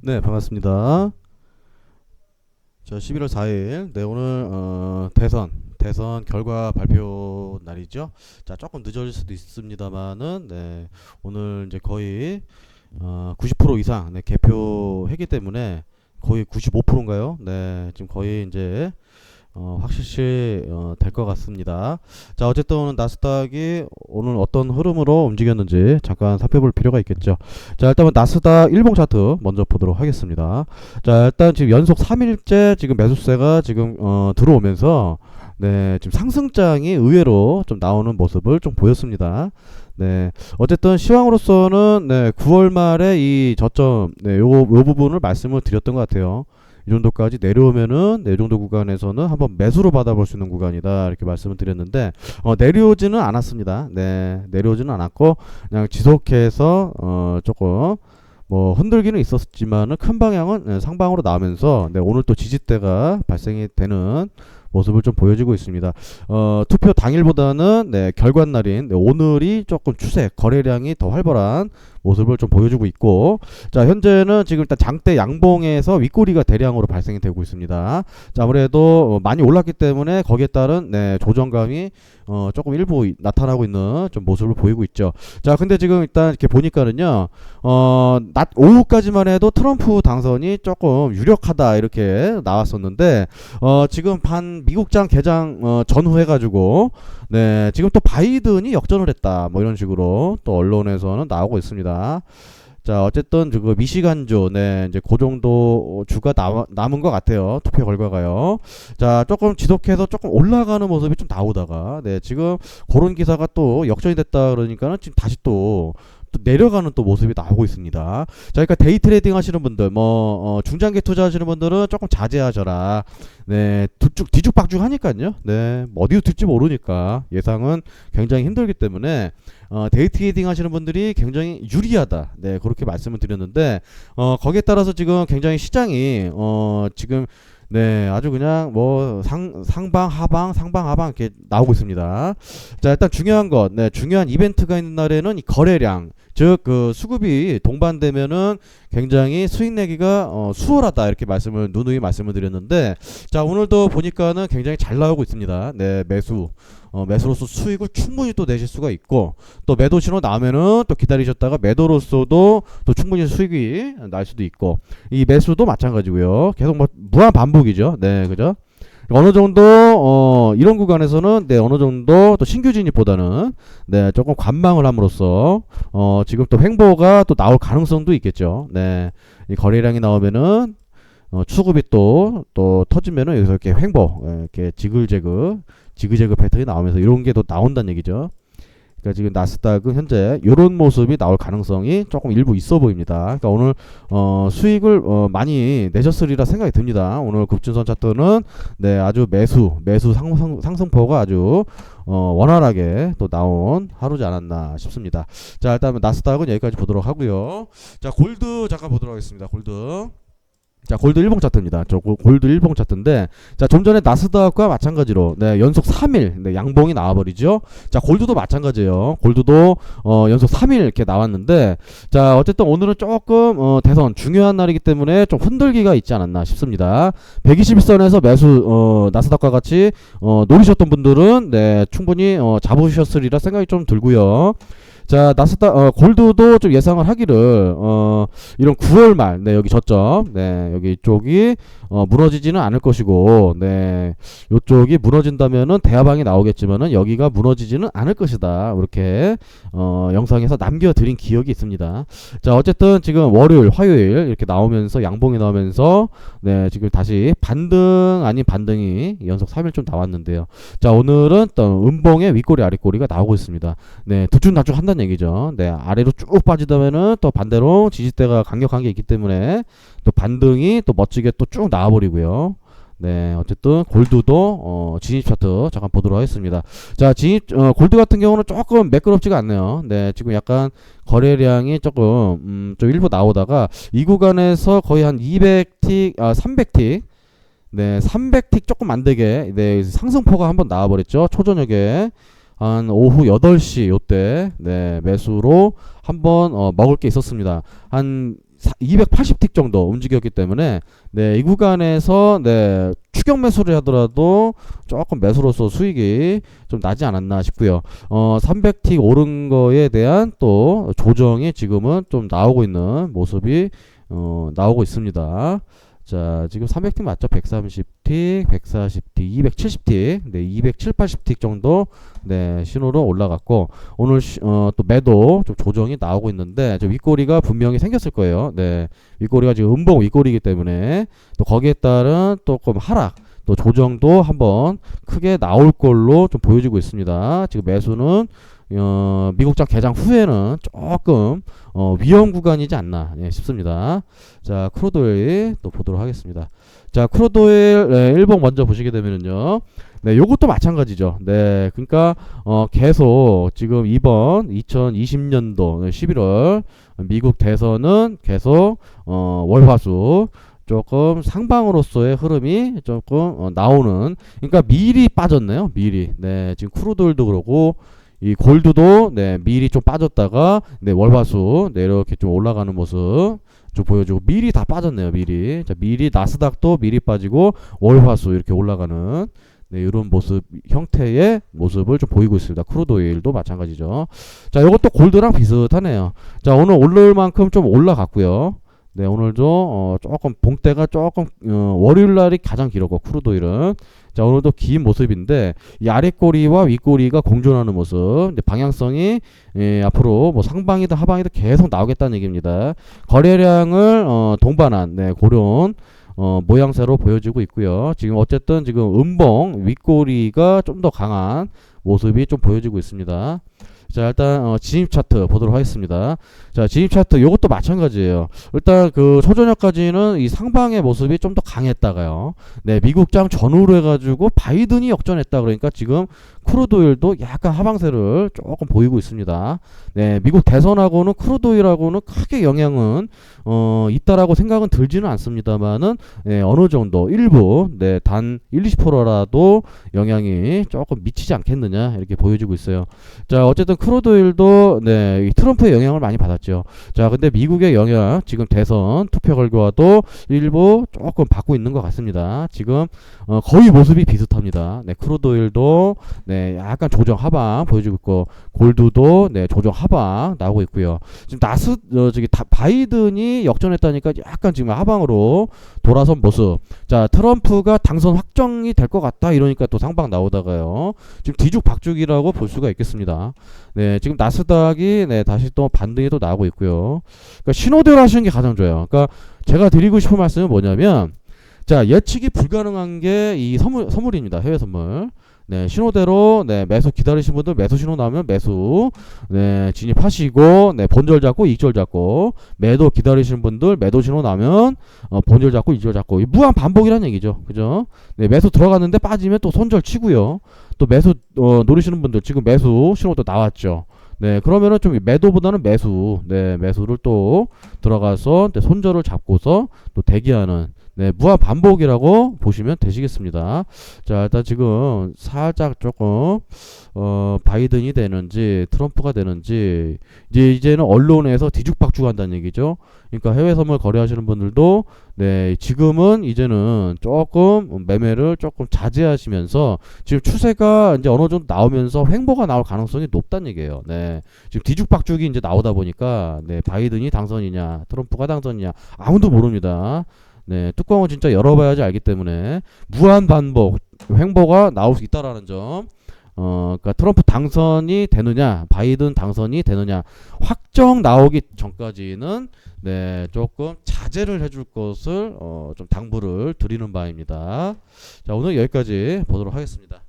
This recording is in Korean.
네, 반갑습니다. 자, 11월 4일, 네, 오늘, 어, 대선, 대선 결과 발표 날이죠. 자, 조금 늦어질 수도 있습니다만은, 네, 오늘 이제 거의, 어, 90% 이상, 네, 개표했기 때문에 거의 95%인가요? 네, 지금 거의 이제, 어, 확실시 어, 될 것 같습니다. 자, 어쨌든 나스닥이 오늘 어떤 흐름으로 움직였는지 잠깐 살펴볼 필요가 있겠죠. 자, 일단은 나스닥 일봉 차트 먼저 보도록 하겠습니다. 자, 일단 지금 연속 3일째 지금 매수세가 지금 어, 들어오면서 네, 지금 상승장이 의외로 좀 나오는 모습을 좀 보였습니다. 네, 어쨌든 시황으로서는 네, 9월 말에 이 저점, 네, 요, 요 부분을 말씀을 드렸던 것 같아요. 이 정도까지 내려오면은 네 정도 구간에서는 한번 매수로 받아볼 수 있는 구간이다 이렇게 말씀을 드렸는데 어, 내려오지는 않았습니다. 네, 내려오지는 않았고 그냥 지속해서 어, 조금 뭐 흔들기는 있었지만은 큰 방향은 네, 상방으로 나오면서 네, 오늘 또 지지대가 발생이 되는 모습을 좀 보여주고 있습니다. 어, 투표 당일보다는 네, 결관 날인 네, 오늘이 조금 추세 거래량이 더 활발한 모습을 좀 보여주고 있고 자 현재는 지금 일단 장대 양봉에서 윗꼬리가 대량으로 발생이 되고 있습니다. 자 아무래도 어, 많이 올랐기 때문에 거기에 따른 네, 조정감이 어, 조금 일부 이- 나타나고 있는 좀 모습을 보이고 있죠. 자 근데 지금 일단 이렇게 보니까는요 어, 낮 오후까지만 해도 트럼프 당선이 조금 유력하다 이렇게 나왔었는데 어, 지금 반 미국장 개장 어, 전후 해가지고 네 지금 또 바이든이 역전을 했다 뭐 이런 식으로 또 언론에서는 나오고 있습니다. 자 어쨌든 그 미시간주 네 이제 그 정도 주가 남, 남은 것 같아요 투표 결과가요. 자 조금 지속해서 조금 올라가는 모습이 좀 나오다가 네 지금 그런 기사가 또 역전이 됐다 그러니까는 지금 다시 또 또 내려가는 또 모습이 나오고 있습니다. 자, 그러니까 데이 트레이딩 하시는 분들, 뭐 어, 중장기 투자하시는 분들은 조금 자제하셔라. 네, 뒤죽 뒤죽박죽 하니까요. 네, 뭐 어디로 튈지 모르니까 예상은 굉장히 힘들기 때문에 어, 데이 트레이딩 하시는 분들이 굉장히 유리하다. 네, 그렇게 말씀을 드렸는데 어, 거기에 따라서 지금 굉장히 시장이 어, 지금 네, 아주 그냥 뭐 상, 상방, 하방, 상방, 하방 이렇게 나오고 있습니다. 자, 일단 중요한 것, 네, 중요한 이벤트가 있는 날에는 이 거래량, 즉 그 수급이 동반되면은 굉장히 수익 내기가 어, 수월하다 이렇게 말씀을 누누이 말씀을 드렸는데, 자 오늘도 보니까는 굉장히 잘 나오고 있습니다. 네, 매수. 어, 매수로서 수익을 충분히 또 내실 수가 있고 또 매도 신호 나오면은 또 기다리셨다가 매도로서도 또 충분히 수익이 날 수도 있고 이 매수도 마찬가지고요. 계속 뭐 무한 반복이죠. 네, 그죠? 어느 정도 어 이런 구간에서는 네 어느 정도 또 신규 진입보다는 네 조금 관망을 함으로써 어 지금 또 횡보가 또 나올 가능성도 있겠죠. 네. 이 거래량이 나오면은 어 수급이 또 또 터지면은 여기서 이렇게 횡보 예, 이렇게 지글재글 지그재그 패턴이 나오면서 이런 게 또 나온다는 얘기죠. 그러니까 지금 나스닥은 현재 이런 모습이 나올 가능성이 조금 일부 있어 보입니다. 그러니까 오늘 어, 수익을 어, 많이 내셨으리라 생각이 듭니다. 오늘 급진선 차트는 네 아주 매수 매수 상승, 상승포가 아주 어, 원활하게 또 나온 하루지 않았나 싶습니다. 자 일단 나스닥은 여기까지 보도록 하고요. 자 골드 잠깐 보도록 하겠습니다. 골드. 자 골드 일봉 차트입니다. 저 고- 골드 일봉 차트인데 자 좀 전에 나스닥과 마찬가지로 네 연속 3일 네, 양봉이 나와 버리죠. 자 골드도 마찬가지예요. 골드도 어, 연속 3일 이렇게 나왔는데 자 어쨌든 오늘은 조금 어, 대선 중요한 날이기 때문에 좀 흔들기가 있지 않았나 싶습니다. 121선에서 매수 어, 나스닥과 같이 어, 노리셨던 분들은 네 충분히 어, 잡으셨으리라 생각이 좀 들고요. 자 나스닥 어, 골드도 좀 예상을 하기를 어, 이런 9월 말, 네 여기 저점, 네 여기 이쪽이 어, 무너지지는 않을 것이고, 네 요쪽이 무너진다면은 대하방이 나오겠지만은 여기가 무너지지는 않을 것이다. 이렇게 어, 영상에서 남겨드린 기억이 있습니다. 자 어쨌든 지금 월요일, 화요일 이렇게 나오면서 양봉이 나오면서 네 지금 다시 반등 아닌 반등이 연속 3일 좀 나왔는데요. 자 오늘은 또 음봉의 윗꼬리 아랫꼬리가 나오고 있습니다. 네 두쭉나쭉 한 다는 얘기죠. 네 아래로 쭉 빠지다면은 또 반대로 지지대가 강력한 게 있기 때문에 또 반등이 또 멋지게 또 쭉 나와버리고요. 네, 어쨌든 골드도 어, 진입 차트 잠깐 보도록 하겠습니다. 자, 진입 어, 골드 같은 경우는 조금 매끄럽지가 않네요. 네, 지금 약간 거래량이 조금 음, 좀 일부 나오다가 이 구간에서 거의 한 200틱, 아 300틱, 네, 300틱 조금 안 되게 네 상승포가 한번 나와버렸죠. 초저녁에 한 오후 8시 요때 네 매수로 한번 어, 먹을 게 있었습니다. 한 280틱 정도 움직였기 때문에 네, 이 구간에서 네, 추격 매수를 하더라도 조금 매수로서 수익이 좀 나지 않았나 싶고요. 어, 300틱 오른 거에 대한 또 조정이 지금은 좀 나오고 있는 모습이 어, 나오고 있습니다. 자, 지금 300틱 맞죠? 130틱, 140틱, 270틱, 네, 270, 80틱 정도 네, 신호로 올라갔고 오늘 시, 어, 또 매도 좀 조정이 나오고 있는데 저 윗꼬리가 분명히 생겼을 거예요. 네, 윗꼬리가 지금 음봉 윗꼬리이기 때문에 또 거기에 따른 조금 하락 또 조정도 한번 크게 나올 걸로 좀 보여지고 있습니다. 지금 매수는 어, 미국장 개장 후에는 조금 어, 위험 구간이지 않나 예, 싶습니다. 자, 크루도일 또 보도록 하겠습니다. 자, 크루도일 네, 일봉 먼저 보시게 되면은요. 네, 요것도 마찬가지죠. 네, 그러니까 어, 계속 지금 이번 2020년도 11월 미국 대선은 계속 어, 월화수 조금 상방으로서의 흐름이 조금 어, 나오는 그러니까 미리 빠졌네요. 미리. 네, 지금 크루도일도 그러고 이 골드도 네 미리 좀 빠졌다가 네 월화수 네 이렇게 좀 올라가는 모습 좀 보여주고 미리 다 빠졌네요 미리. 자 미리 나스닥도 미리 빠지고 월화수 이렇게 올라가는 네 이런 모습 형태의 모습을 좀 보이고 있습니다. 크루도일도 마찬가지죠. 자 이것도 골드랑 비슷하네요. 자 오늘 오를 만큼 좀 올라갔고요 네 오늘도 어, 조금 봉대가 조금 어, 월요일 날이 가장 길었고 크루도일은. 자 오늘도 긴 모습인데 이 아랫꼬리와 윗꼬리가 공존하는 모습. 방향성이 예, 앞으로 뭐 상방이든 하방이든 계속 나오겠다는 얘기입니다. 거래량을 어, 동반한 네, 그런 어, 모양새로 보여지고 있고요. 지금 어쨌든 지금 음봉 윗꼬리가 좀 더 강한 모습이 좀 보여지고 있습니다 자 일단 어, 진입 차트 보도록 하겠습니다. 자 진입 차트 요것도 마찬가지예요. 일단 그 초저녁까지는 이 상방의 모습이 좀 더 강했다가요. 네 미국장 전후로 해가지고 바이든이 역전했다 그러니까 지금 크루도일도 약간 하방세를 조금 보이고 있습니다. 네 미국 대선하고는 크루도일하고는 크게 영향은 어, 있다라고 생각은 들지는 않습니다만은 네, 어느 정도 일부 네 단 1, 20%라도 영향이 조금 미치지 않겠느냐 이렇게 보여지고 있어요. 자 어쨌든 크루드일도 네, 이 트럼프의 영향을 많이 받았죠. 자, 근데 미국의 영향 지금 대선 투표 결과도 일부 조금 받고 있는 것 같습니다. 지금 어, 거의 모습이 비슷합니다. 네, 크루드일도 네, 약간 조정 하방 보여주고 있고 골드도 네, 조정 하방 나오고 있고요. 지금 나스 어, 저기 다, 바이든이 역전했다니까 약간 지금 하방으로 돌아선 모습. 자, 트럼프가 당선 확정이 될 것 같다 이러니까 또 상방 나오다가요. 지금 뒤죽박죽이라고 볼 수가 있겠습니다. 네, 지금 나스닥이 네, 다시 또 반등이 또 나오고 있고요. 그러니까 신호대로 하시는 게 가장 좋아요. 그러니까 제가 드리고 싶은 말씀은 뭐냐면 자, 예측이 불가능한 게 이 선물 선물입니다. 해외 선물. 네, 신호대로 네, 매수 기다리신 분들 매수 신호 나오면 매수 네, 진입하시고 네, 본절 잡고 이절 잡고 매도 기다리시는 분들 매도 신호 나면 어, 본절 잡고 이절 잡고 무한 반복이라는 얘기죠. 그죠? 네, 매수 들어갔는데 빠지면 또 손절 치고요. 또 매수 어, 노리시는 분들 지금 매수 신호도 나왔죠. 네, 그러면은 좀 매도보다는 매수, 네, 매수를 또 들어가서 네, 손절을 잡고서 또 대기하는 네, 무한 반복이라고 보시면 되시겠습니다. 자, 일단 지금 살짝 조금 어, 바이든이 되는지 트럼프가 되는지 이제 이제는 언론에서 뒤죽박죽한다는 얘기죠. 그러니까 해외 선물 거래하시는 분들도 네, 지금은 이제는 조금 매매를 조금 자제하시면서 지금 추세가 이제 어느 정도 나오면서 횡보가 나올 가능성이 높다는 얘기예요. 네. 지금 뒤죽박죽이 이제 나오다 보니까 네, 바이든이 당선이냐, 트럼프가 당선이냐 아무도 모릅니다. 네, 뚜껑을 진짜 열어봐야지 알기 때문에 무한 반복, 횡보가 나올 수 있다라는 점. 어, 그러니까 트럼프 당선이 되느냐, 바이든 당선이 되느냐, 확정 나오기 전까지는 네, 조금 자제를 해줄 것을 어, 좀 당부를 드리는 바입니다. 자, 오늘 여기까지 보도록 하겠습니다.